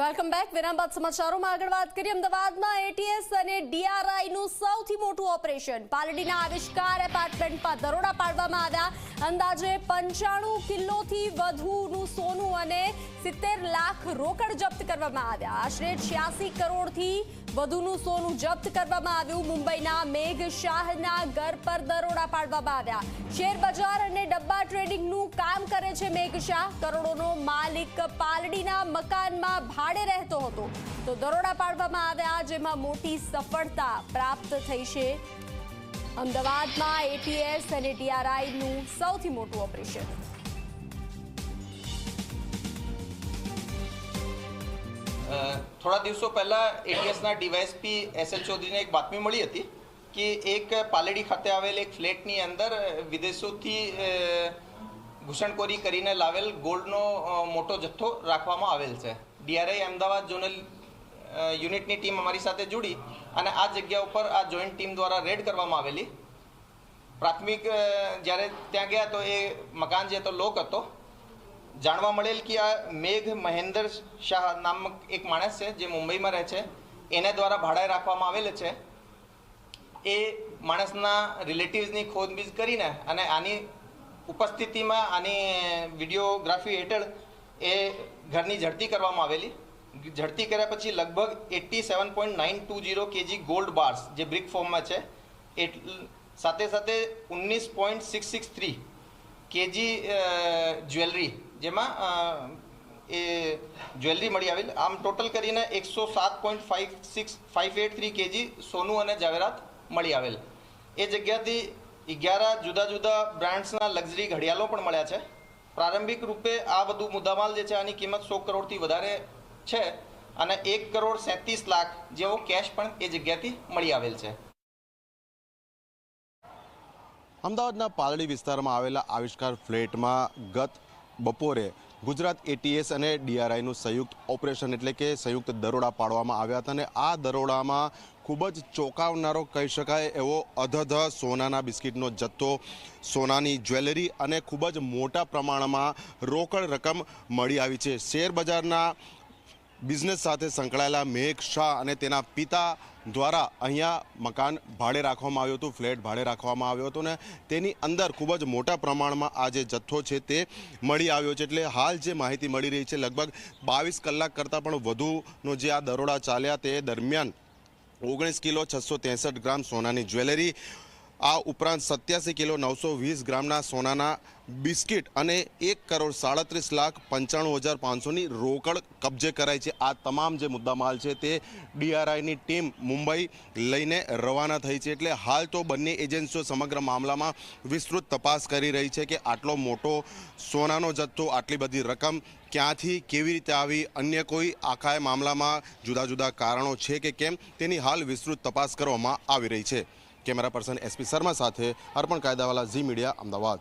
Welcome back વિરામ બાદ સમાચારોમાં આગળ વાત કરીએ. અમદાવાદમાં એટીએસ અને ડીઆરઆઈનું સૌથી મોટું ઓપરેશન. પાલડીના આવિષ્કાર એપાર્ટમેન્ટમાં દરોડા પાડવામાં આવ્યા. અંદાજે પંચાણું કિલોથી વધુનું સોનું અને સિત્તેર લાખ રોકડ જપ્ત કરવામાં આવ્યા. આશરે છ્યાસી કરોડથી વધુનું સોનું જપ્ત કરવામાં આવ્યું. મુંબઈના મેઘ શાહના ઘર પર દરોડા પાડવામાં આવ્યા. શેર બજાર અને ડબ્બા ટ્રેડિંગનું કામ કરે છે મેઘ શાહ. કરોડોનો માલિક પાલડીના મકાનમાં ભાડે રહેતો હતો. તો દરોડા પાડવામાં આવ્યા, જેમાં મોટી સફળતા પ્રાપ્ત થઈ છે. અમદાવાદમાં એટીએસ અને ડીઆરઆઈ નું સૌથી મોટું ઓપરેશન. થોડા દિવસો પહેલા એટીએસના ડીવાયએસપી એસ એલ ચૌધરીને એક બાતમી મળી હતી કે એક પાલેડી ખાતે આવેલ એક ફ્લેટની અંદર વિદેશોથી ઘૂસણખોરી કરીને લાવેલ ગોલ્ડનો મોટો જથ્થો રાખવામાં આવેલ છે. ડીઆરઆઈ અમદાવાદ ઝોનલ યુનિટની ટીમ અમારી સાથે જોડી અને આ જગ્યા ઉપર આ જોઈન્ટ ટીમ દ્વારા રેડ કરવામાં આવેલી. પ્રાથમિક જ્યારે ત્યાં ગયા તો એ મકાન જે હતો લોક હતો. જાણવા મળેલ કે આ મેઘ મહેન્દ્ર શાહ નામક એક માણસ છે, જે મુંબઈમાં રહે છે. એને દ્વારા ભાડાએ રાખવામાં આવેલ છે. એ માણસના રિલેટિવ્સની ખોદબીજ કરીને અને આની ઉપસ્થિતિમાં આની વિડીયોગ્રાફી હેઠળ એ ઘરની ઝડતી કરવામાં આવેલી. ઝડતી કર્યા પછી લગભગ eighty seven point nine two zero KG gold bars જે બ્રિક ફોર્મમાં છે એટલ સાથે સાથે ઓગણીસ point six six three KG jewellery જેમાં એ જ્વેલરી મળી આવેલ. આમ ટોટલ કરીને એકસો સાત point five six five eight three KG સોનું અને જાવેરાત મળી આવેલ. એ જગ્યાથી અગિયાર જુદા જુદા બ્રાન્ડ્સના લક્ઝરી ઘડિયાળો પણ મળ્યા છે. પ્રારંભિક રૂપે આ બધું મુદ્દામાલ જે છે આની કિંમત સો કરોડથી વધારે છે અને એક કરોડ સેંત્રીસ લાખ જેવો કેશ પણ એ જગ્યાથી મળી આવેલ છે. અમદાવાદના પાલડી વિસ્તારમાં આવેલા આવિષ્કાર ફ્લેટમાં ગત બપોરે ગુજરાત એટીએસ અને ડીઆરઆઈનું સંયુક્ત ઓપરેશન એટલે કે સંયુક્ત દરોડા પાડવામાં આવ્યા હતા અને આ દરોડામાં ખૂબ જ ચોંકાવનારો કહી શકાય એવો અધધ સોનાના બિસ્કિટનો જથ્થો, સોનાની જ્વેલરી અને ખૂબ જ મોટા પ્રમાણમાં રોકડ રકમ મળી આવી છે. શેર બજારના બિઝનેસ સાથે સંકળાયેલા મેઘ, શાહ અને તેના પિતા દ્વારા અહીંયા મકાન ભાડે રાખવામાં આવ્યું હતું, ફ્લેટ ભાડે રાખવામાં આવ્યો હતો ને તેની અંદર ખૂબ જ મોટા પ્રમાણમાં આ જે જથ્થો છે તે મળી આવ્યો છે. એટલે હાલ જે માહિતી મળી રહી છે, લગભગ બાવીસ કલાક કરતાં પણ વધુનો જે આ દરોડા ચાલ્યા તે દરમિયાન ઓગણીસ કિલો છસો ગ્રામ સોનાની જ્વેલરી આ ઉપરાંત સત્યાસી કિલો નવસો વીસ ગ્રામના સોનાના બિસ્કિટ અને એક કરોડ સાડત્રીસ લાખ પંચાણું હજાર પાંચસોની રોકડ કબજે કરાઈ છે. આ તમામ જે મુદ્દામાલ છે તે ડીઆરઆઈની ટીમ મુંબઈ લઈને રવાના થઈ છે. એટલે હાલ તો બંને એજન્સીઓ સમગ્ર મામલામાં વિસ્તૃત તપાસ કરી રહી છે કે આટલો મોટો સોનાનો જથ્થો, આટલી બધી રકમ ક્યાંથી કેવી રીતે આવી? અન્ય કોઈ આખા મામલામાં જુદા જુદા કારણો છે કે કેમ? તેની હાલ વિસ્તૃત તપાસ કરવામાં આવી રહી છે. કેમેરા પર્સન એસપી શર્મા સાથે અર્પણ કાયદાવાલા ઝી મીડિયા અમદાવાદ.